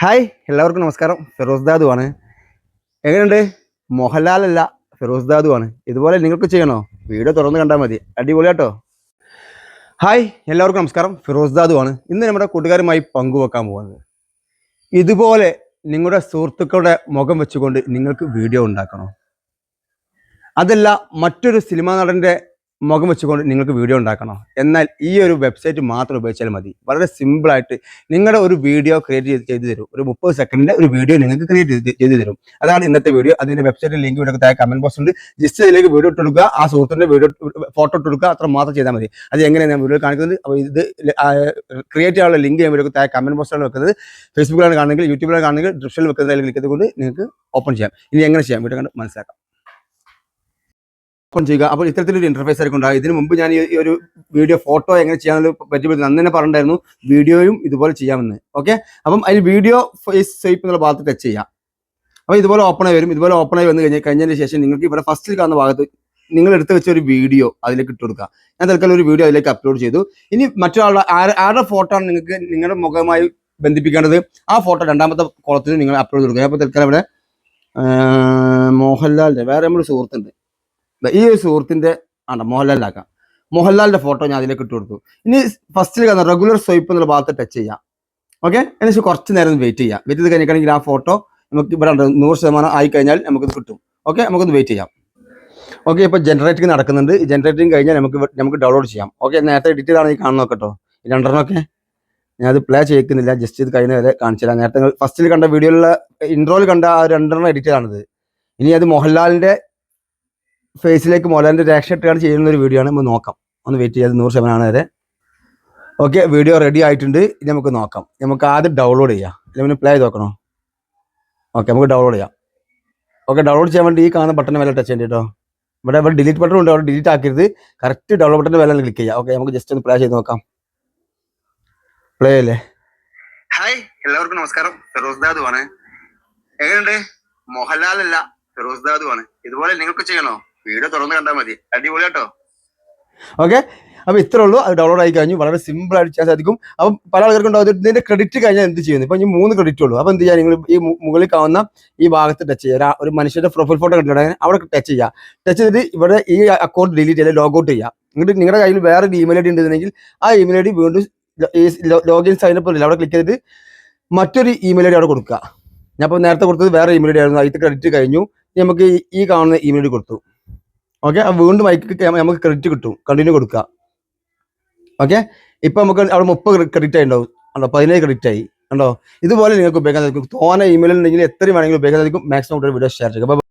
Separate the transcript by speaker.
Speaker 1: Hi എല്ലാവർക്കും നമസ്കാരം. ഫിറോസ് ദാദു ആണ് എങ്ങനെയുണ്ട്? മോഹൻലാൽ അല്ല ഫിറോസ് ദാദു ആണ് ഇതുപോലെ നിങ്ങൾക്ക് ചെയ്യണോ? വീഡിയോ തുറന്ന് കണ്ടാൽ മതി. അടിപൊളിയാട്ടോ. ഹായ് എല്ലാവർക്കും നമസ്കാരം. ഫിറോസ് ദാദു ആണ് ഇന്ന് നമ്മുടെ കൂട്ടുകാരുമായി പങ്കുവെക്കാൻ പോകുന്നത്. ഇതുപോലെ നിങ്ങളുടെ സുഹൃത്തുക്കളുടെ മുഖം വെച്ചുകൊണ്ട് നിങ്ങൾക്ക് വീഡിയോ ഉണ്ടാക്കണോ? അതല്ല മറ്റൊരു സിനിമാ നടന്റെ മുഖം വെച്ചുകൊണ്ട് നിങ്ങൾക്ക് വീഡിയോ ഉണ്ടാക്കണോ. എന്നാൽ ഈ ഒരു വെബ്സൈറ്റ് മാത്രം ഉപയോഗിച്ചാൽ മതി. വളരെ സിമ്പിളായിട്ട് നിങ്ങളുടെ ഒരു വീഡിയോ ക്രിയേറ്റ് ചെയ്ത് ചെയ്തു തരും. ഒരു മുപ്പത് സെക്കൻഡിന്റെ ഒരു വീഡിയോ നിങ്ങൾക്ക് ക്രിയേറ്റ് ചെയ്ത് തരും. അതാണ് ഇന്നത്തെ വീഡിയോ അതിന്റെ വെബ്സൈറ്റ് ലിങ്ക് ഇവിടെ താഴെ കമന്റ് ബോക്സ് ഉണ്ട്. ജസ്റ്റ് അതിലേക്ക് വീഡിയോ ഇട്ട് കൊടുക്കുക. ആ സുഹൃത്തിന്റെ വീഡിയോ ഫോട്ടോ ഇട്ട് കൊടുക്കുക. അത്ര മാത്രം ചെയ്താൽ മതി. അത് എങ്ങനെയാണ് ഞാൻ വീഡിയോ കാണിക്കുന്നത്? അപ്പോൾ ഇത് ക്രിയേറ്റ് ചെയ്യാനുള്ള ലിങ്ക് ഞാൻ വീഡിയോ താഴെ കമന്റ് ബോക്സിലാണ് വെക്കുന്നത്. ഫേസ്ബുക്കിലാണ് കാണുന്നെങ്കിൽ യൂട്യൂബിലാണ് കാണുന്നെങ്കിൽ ഡിസ്ക്രിപ്ഷനിൽ വെക്കുന്നതിൽ ക്ലിക്ക് ചെയ്തുകൊണ്ട് നിങ്ങൾക്ക് ഓപ്പൺ ചെയ്യാം. ഇനി എങ്ങനെ ചെയ്യാം? വീഡിയോ കണ്ട് മനസ്സിലാക്കാം. ഓപ്പൺ ചെയ്യുക. അപ്പോൾ ഇത്തരത്തിലൊരു ഇന്റർഫേസ് ആയിരിക്കും ഉണ്ടാകുക ഇതിന് മുമ്പ് ഞാൻ ഈ ഒരു വീഡിയോ ഫോട്ടോ എങ്ങനെ ചെയ്യാൻ പറ്റി അന്ന് തന്നെ പറഞ്ഞിട്ടുണ്ടായിരുന്നു. വീഡിയോയും ഇതുപോലെ ചെയ്യാമെന്ന്. ഓക്കെ അപ്പം അതിൽ വീഡിയോ ഫേസ് സേപ്പ് എന്നുള്ള ഭാഗത്ത് ടച്ച് ചെയ്യാം. അപ്പോൾ ഇതുപോലെ ഓപ്പൺ ആയി വരും. ഇതുപോലെ ഓപ്പൺ ആയി വന്നു കഴിഞ്ഞാൽ കഴിഞ്ഞതിന് ശേഷം നിങ്ങൾക്ക് ഇവിടെ ഫസ്റ്റിൽ കാണുന്ന ഭാഗത്ത് നിങ്ങൾ എടുത്ത് വെച്ച ഒരു വീഡിയോ അതിലേക്ക് ഇട്ട് കൊടുക്കുക. ഞാൻ തൽക്കാലം ഒരു വീഡിയോ അതിലേക്ക് അപ്ലോഡ് ചെയ്തു. ഇനി മറ്റൊരാളുടെ ആര- ആരുടെ ഫോട്ടോ ആണ് നിങ്ങൾക്ക് നിങ്ങളുടെ മുഖമായി ബന്ധിപ്പിക്കേണ്ടത്? ആ ഫോട്ടോ രണ്ടാമത്തെ കോളത്തിൽ നിങ്ങൾ അപ്ലോഡ് കൊടുക്കുക. അപ്പോൾ തൽക്കാലം ഇവിടെ മോഹൻലാലിന്റെ വേറെ നമ്മുടെ സുഹൃത്തുണ്ട്. ഈ ഒരു സുഹൃത്തിന്റെ ആണ് മോഹൻലാലിനാക്കാം മോഹൻലാലിന്റെ ഫോട്ടോ ഞാൻ അതിലേക്ക് ഇട്ട് കൊടുത്തു. ഇനി ഫസ്റ്റിൽ കാരണം റെഗുലർ സ്വൈപ്പ് എന്നുള്ള ഭാഗത്ത് ടച്ച് ചെയ്യാം. ഓക്കെ എന്നുവെച്ചാൽ കുറച്ച് നേരം വെയിറ്റ് ചെയ്യാം. വെയിറ്റ് ചെയ്ത് കഴിഞ്ഞിട്ടുണ്ടെങ്കിൽ ആ ഫോട്ടോ നമുക്ക് ഇവിടെ നൂറ് ശതമാനം ആയി കഴിഞ്ഞാൽ നമുക്കിത് കിട്ടും. ഓക്കെ നമുക്കൊന്ന് വെയിറ്റ് ചെയ്യാം. ഓക്കെ ഇപ്പോൾ ജനറേറ്റിംഗ് നടക്കുന്നുണ്ട്. ജനറേറ്റിംഗ് കഴിഞ്ഞാൽ നമുക്ക് നമുക്ക് ഡൗൺലോഡ് ചെയ്യാം. ഓക്കെ നേരത്തെ എഡിറ്റ് ചെയ്താണ് ഈ കാണുന്നത് കേട്ടോ. രണ്ടെണ്ണമൊക്കെ. ഞാൻ അത് പ്ലേ ചെയ്യിക്കുന്നില്ല ജസ്റ്റ് ഇത് കഴിഞ്ഞ വരെ കാണിച്ചില്ല നേരത്തെ ഫസ്റ്റിൽ കണ്ട വീഡിയോയിലുള്ള ഇൻട്രോയിൽ കണ്ട ആ രണ്ടെണ്ണം എഡിറ്റ് ചെയ്താണിത്. ഇനി അത് മോഹൻലാലിന്റെ ഫേസിലേക്ക് മോലാന്റെ രക്ഷ ഇട്ടാണ് ചെയ്യുന്ന ഒരു വീഡിയോ ആണ്. നമുക്ക് നോക്കാം. ഒന്ന് വെയിറ്റ് ചെയ്യാതെ നൂറ് ശതമാനം വരെ. ഓക്കെ വീഡിയോ റെഡി ആയിട്ടുണ്ട്. ഇനി നമുക്ക് നോക്കാം. നമുക്ക് ആദ്യം ഡൗൺലോഡ് ചെയ്യാം. അല്ലെങ്കിൽ പ്ലേ ചെയ്ത് നോക്കണോ? ഓക്കെ നമുക്ക് ഡൗൺലോഡ് ചെയ്യാം. ഓക്കെ ഡൗൺലോഡ് ചെയ്യാൻ വേണ്ടി ഈ കാണുന്ന ബട്ടൺ വില ടച്ച് ചെയ്യേണ്ടി കേട്ടോ. ഇവിടെ ഇവിടെ ഡിലീറ്റ് ബട്ടൺ ഉണ്ട്. അവിടെ ഡിലീറ്റ് ആക്കരുത്. കറക്റ്റ് ഡൗൺലോഡ് ബട്ടന്റെ വില ക്ലിക്ക് ചെയ്യാം. ഓക്കെ നമുക്ക് ജസ്റ്റ് ഒന്ന് പ്ലേ ചെയ്ത് നോക്കാം. പ്ലേ അല്ലേ ഹായ് എല്ലാവർക്കും നമസ്കാരം. ഫിറോസ് ദാദു ആണ്. എങ്ങനെയുണ്ട്? മോഹൻലാൽ അല്ല ഫിറോസ് ദാദു ആണ്. ഇതുപോലെ നിങ്ങൾക്ക് ചെയ്യണോ? വീഡിയോ തുറന്ന് കണ്ടാൽ മതി. അടിപൊളി കേട്ടോ ഓക്കെ അപ്പൊ ഇത്രേ ഉള്ളൂ. അത് ഡൗൺലോഡ് ആയി കഴിഞ്ഞു. വളരെ സിമ്പിൾ ആയിട്ട് ചെയ്യാൻ സാധിക്കും. അപ്പം പല ആൾക്കാർക്കും ഉണ്ടാവും. ഇതിന്റെ ക്രെഡിറ്റ് കഴിഞ്ഞാൽ എന്ത് ചെയ്യുന്നു? ഇപ്പൊ ഇനി മൂന്ന് ക്രെഡിറ്റ് ഉള്ളൂ. അപ്പൊ എന്ത് ചെയ്യാൻ നിങ്ങൾ ഈ മുകളിൽ കാണുന്ന ഈ ഭാഗത്ത് ടച്ച് ചെയ്യുക ഒരു മനുഷ്യന്റെ പ്രൊഫൈൽ ഫോട്ടോ കണ്ടിട്ടുണ്ടെങ്കിൽ അവിടെ ടച്ച് ചെയ്യുക ടച്ച് ചെയ്ത് ഇവിടെ ഈ അക്കൗണ്ട് ഡിലീറ്റ് ചെയ്ത് ലോഗ് ഔട്ട് ചെയ്യുക എന്നിട്ട് നിങ്ങളുടെ കയ്യിൽ വേറെ ഇമെയിൽ ഐ ഡി ഉണ്ടെന്നുണ്ടെങ്കിൽ ആ ഇമെയിൽ ഐ ഡി വീണ്ടും ഈ ലോഗിൻ സൈൻ അപ്പ് അവിടെ ക്ലിക്ക് ചെയ്തിട്ട് മറ്റൊരു ഇമെയിൽ ഐ ഡി അവിടെ കൊടുക്കുക. ഞാൻ ഇപ്പോൾ നേരത്തെ കൊടുത്തത് വേറെ ഇമെയിൽ ഐ ഡി ആയിരുന്നു. അതിൽ ക്രെഡിറ്റ് കഴിഞ്ഞു. നമുക്ക് ഈ- കാണുന്ന ഇമെയിൽ കൊടുത്തു. ഓക്കെ വീണ്ടും മൈക്ക് നമുക്ക് ക്രെഡിറ്റ് കിട്ടും. കണ്ടിന്യൂ കൊടുക്കുക. ഓക്കെ ഇപ്പൊ നമുക്ക് അവിടെ മുപ്പത് ക്രെഡിറ്റ് ആയി ഉണ്ടാവും. കണ്ടോ? പതിനേഴ് ക്രെഡിറ്റ് ആയി. കണ്ടോ? ഇതുപോലെ നിങ്ങൾക്ക് ഉപയോഗിക്കാൻ സാധിക്കും. തോനെ ഇമെയിൽ ഉണ്ടെങ്കിൽ എത്രയും വേണമെങ്കിലും ഉപയോഗിക്കാൻ സാധിക്കും. മാക്സിമം വീഡിയോ ഷെയർ ചെയ്യുക